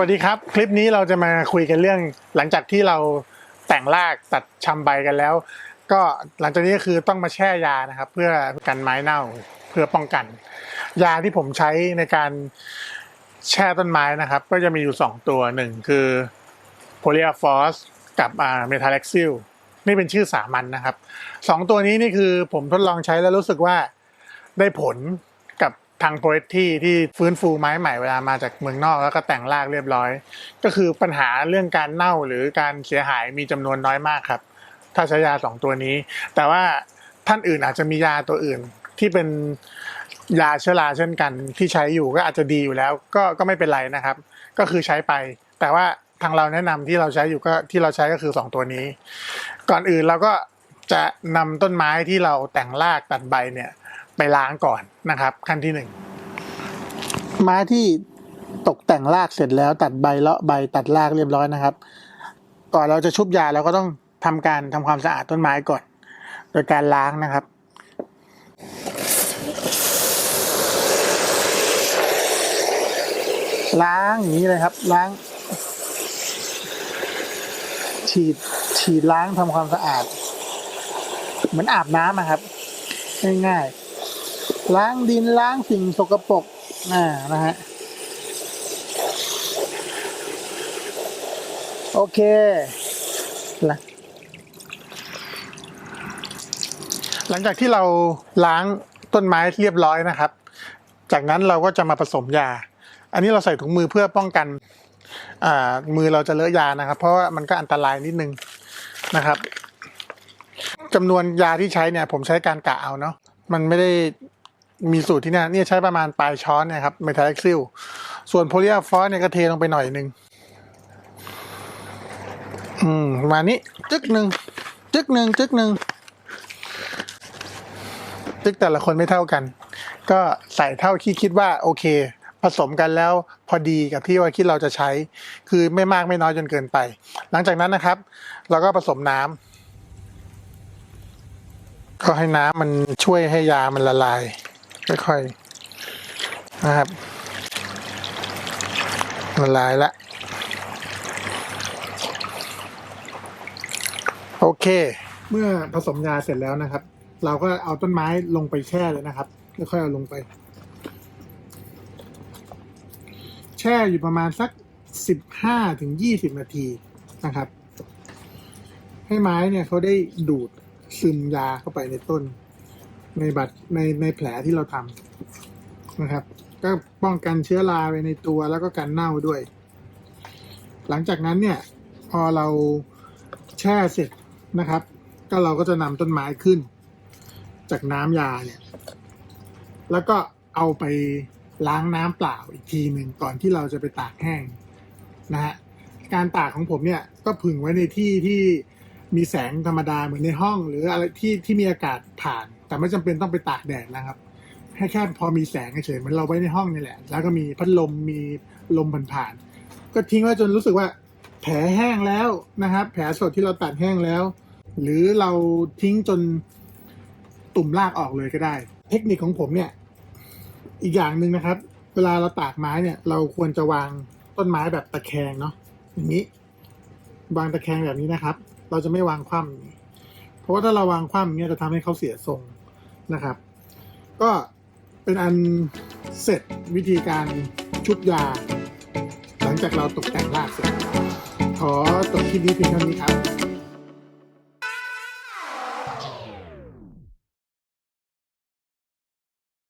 วัสดีครับ คลิปนี้เราจะมาคุยกันเรื่อง หลังจากที่เราแต่งรากตัดชำใบกันแล้ว ก็หลังจากนี้ก็คือต้องมาแช่ยานะครับ เพื่อกันไม้เน่าเพื่อป้องกัน ยาที่ผมใช้ในการแช่ต้นไม้นะครับ ก็จะมีอยู่ 2 ตัวหนึ่งคือโพลีอะฟอสกับเมทาเล็กซิลนี่เป็นชื่อสามัญนนะครับสองตัวนี้นี่คือผมทดลองใช้แล้วรู้สึกว่าได้ผล ทางโปรเจที่ที่ฟื้นฟูไม้ใหม่เวลามาจากเมืองนอกแล้วก็แต่งรากเรียบร้อย ก็คือปัญหาเรื่องการเน่าหรือการเสียหายมีจำนวนน้อยมากครับ ถ้าใช้ยาสองตัวนี้ แต่ว่าท่านอื่นอาจจะมียาตัวอื่นที่เป็นยาเชื้อราเช่นกันที่ใช้อยู่ก็อาจจะดีอยู่แล้ว ก็ก็ไม่เป็นไรนะครับ ก็คือใช้ไป แต่ว่าทางเราแนะนำที่เราใช้อยู่ก็ที่เราใช้ก็คือสองตัวนี้ ก่อนอื่นเราก็จะนำต้นไม้ที่เราแต่งรากตัดใบเนี่ย ไปล้างก่อนนะครับ ขั้นที่หนึ่งไม้ที่ตกแต่งรากเสร็จแล้ว ตัดใบเลาะใบตัดรากเรียบร้อยนะครับ ก่อนเราจะชุบยาเราก็ต้องทำการทำความสะอาดต้นไม้ก่อน โดยการล้างนะครับล้างอย่างนี้เลยครับ ล้าง ฉีดฉีดล้างทำความสะอาด เหมือนอาบน้ำอะครับ ง่ายๆ ล้างดินล้างสิ่งสกปรกอ่านะฮะโอเคละหลังจากที่เราล้างต้นไม้เรียบร้อยนะครับ จากนั้นเราก็จะมาผสมยา อันนี้เราใส่ถุงมือเพื่อป้องกันมือเราจะเลอะยานะครับ เพราะว่ามันก็อันตรายนิดนึงนะครับจำนวนยาที่ใช้เนี่ยผมใช้การกะเอาเนาะมันไม่ได้ มีสูตรที่เนี่ยเนี่ยใช้ประมาณปลายช้อนเนะครับเมทาเล็กซิลส่วนโพลีอะฟอสเนี่ยก็เทลงไปหน่อยหนึ่งอืมประมาณนี้จึกหนึ่งจึกหนึ่งจึกหนึ่งจึกแต่ละคนไม่เท่ากัน ก็ใส่เท่าที่คิดว่าโอเค ผสมกันแล้วพอดีกับที่ว่าคิดเราจะใช้ คือไม่มากไม่น้อยจนเกินไป หลังจากนั้นนะครับ เราก็ผสมน้ำก็ให้น้ำมันช่วยให้ยามันละลาย ค่อยๆนะครับละลายละ โอเค เมื่อผสมยาเสร็จแล้วนะครับ เราก็เอาต้นไม้ลงไปแช่เลยนะครับแล้วค่อยเอาลงไป แช่อยู่ประมาณสักสิบห้าถึงยี่สิบนาทีนะครับ ให้ไม้เนี่ยเขาได้ดูดซึมยาเข้าไปในต้น ในบัตรในในแผลที่เราทำนะครับ ก็ป้องกันเชื้อราไปในตัวแล้วก็กันเน่าด้วย หลังจากนั้นเนี่ย พอเราแช่เสร็จนะครับ ก็เราก็จะนำต้นไม้ขึ้น จากน้ำยาเนี่ย แล้วก็เอาไปล้างน้ำเปล่าอีกทีหนึ่งก่อนที่เราจะไปตากแห้งนะฮะการตากของผมเนี่ยก็ผึ่งไว้ในที่ที่ มีแสงธรรมดาเหมือนในห้อง หรืออะไรที่ที่มีอากาศผ่าน แต่ไม่จำเป็นต้องไปตากแดดนะครับให้แค่พอมีแสงเฉยๆเหมือนเราไว้ในห้องนี่แหละ แล้วก็มีพัดลมมีลมผ่านๆก็ทิ้งไว้จนรู้สึกว่า แผลแห้งแล้วนะครับ แผลสดที่เราตัดแห้งแล้ว หรือเราทิ้งจนตุ่มรากออกเลยก็ได้ เทคนิคของผมเนี่ย อีกอย่างหนึ่งนะครับ เวลาเราตากไม้เนี่ย เราควรจะวางต้นไม้แบบตะแคงเนาะอย่างนี้ วางตะแคงแบบนี้นะครับ เราจะไม่วางคว่ำเพราะว่าถ้าเราวางคว่ำเนี้ยจะทำให้เขาเสียทรงนะครับ ก็เป็นอันเสร็จวิธีการชุบยา หลังจากเราตกแต่งรากเสร็จขอจบคลิปนี้เพียงเท่านี้ครับ